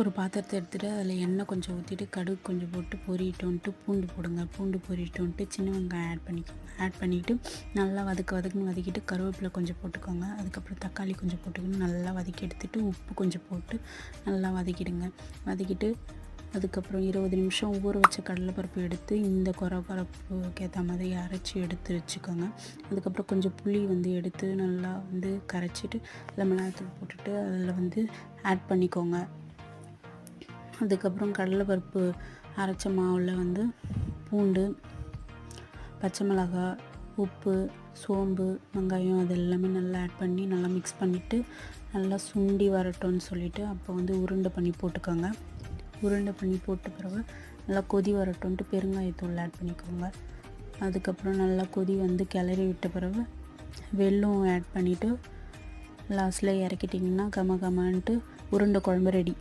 ஒரு பாத்திரத்தை எடுத்துகிட்டு அதில் எண்ணெய் கொஞ்சம் ஊற்றிட்டு கடுகு கொஞ்சம் போட்டு பொரியட்டோன்ட்டு பூண்டு போடுங்க. பூண்டு பொரியட்டோன்ட்டு சின்ன வெங்காயம் ஆட் பண்ணிக்கோங்க. ஆட் பண்ணிவிட்டு நல்லா வதக்க வதக்குன்னு வதக்கிட்டு கருவேப்பிலை கொஞ்சம் போட்டுக்கோங்க. அதுக்கப்புறம் தக்காளி கொஞ்சம் போட்டுக்கணும். நல்லா வதக்கி எடுத்துட்டு உப்பு கொஞ்சம் போட்டு நல்லா வதக்கிடுங்க. வதக்கிட்டு அதுக்கப்புறம் இருபது நிமிஷம் ஊற வச்ச கடலைப்பருப்பு எடுத்து இந்த குறப்பருப்புக்கு ஏற்ற மாதிரி அரைச்சி எடுத்து வச்சுக்கோங்க. அதுக்கப்புறம் கொஞ்சம் புளி வந்து எடுத்து நல்லா வந்து கரைச்சிட்டு அதில் போட்டுட்டு அதில் வந்து ஆட் பண்ணிக்கோங்க. அதுக்கப்புறம் கடலைப்பருப்பு அரைச்ச மாவில் வந்து பூண்டு பச்சை மிளகாய் உப்பு சோம்பு வெங்காயம் அது எல்லாமே நல்லா ஆட் பண்ணி நல்லா மிக்ஸ் பண்ணிவிட்டு நல்லா சுண்டி வரட்டும்னு சொல்லிவிட்டு அப்போ வந்து உருண்டை பண்ணி போட்டுக்கோங்க. உருண்டை பண்ணி போட்ட பிறகு நல்லா கொதி வரட்டும்ன்ட்டு பெருங்காயத்தூள் ஆட் பண்ணிக்கோங்க. அதுக்கப்புறம் நல்லா கொதி வந்து கிளறி விட்ட பிறகு வெல்லம் ஆட் பண்ணிவிட்டு லாஸ்ட்டில் இறக்கிட்டிங்கன்னா கம கமான்ட்டு உருண்டை குழம்பு ரெடி